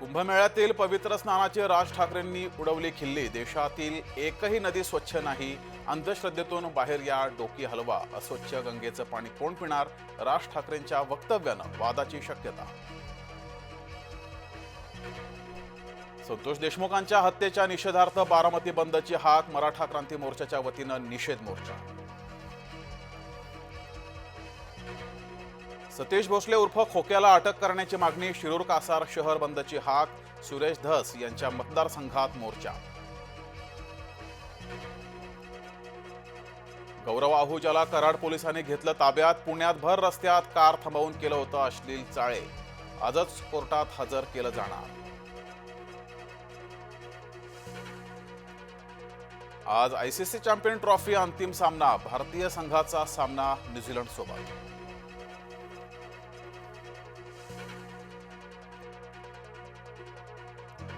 कुंभमेळ्यातील पवित्र स्नानाची राज ठाकरेंनी उडवली खिल्ली. देशातील एकही नदी स्वच्छ नाही. अंधश्रद्धेतून बाहेर या डोकी हलवा. अस्वच्छ गंगेचं पाणी कोण पिणार? राज ठाकरेंच्या वक्तव्यानं वादाची शक्यता. संतोष देशमुखांच्या हत्येच्या निषेधार्थ बारामती बंदची हाक मराठा क्रांती मोर्चाच्या वतीनं निषेध मोर्चा. सतीश भोसले उर्फ खोक्याला अटक करण्याची मागणी शिरूर कासार शहर बंदची हाक सुरेश धस यांच्या मतदारसंघात मोर्चा. गौरव आहुजाला कराड पोलिसांनी घेतलं ताब्यात पुण्यात भर रस्त्यात कार थांबवून केलं होतं अश्लील चाळे. आजच कोर्टात हजर केलं जाणार. आज आयसीसी चॅम्पियन ट्रॉफी अंतिम सामना भारतीय संघाचा सामना न्यूझीलंड सोबत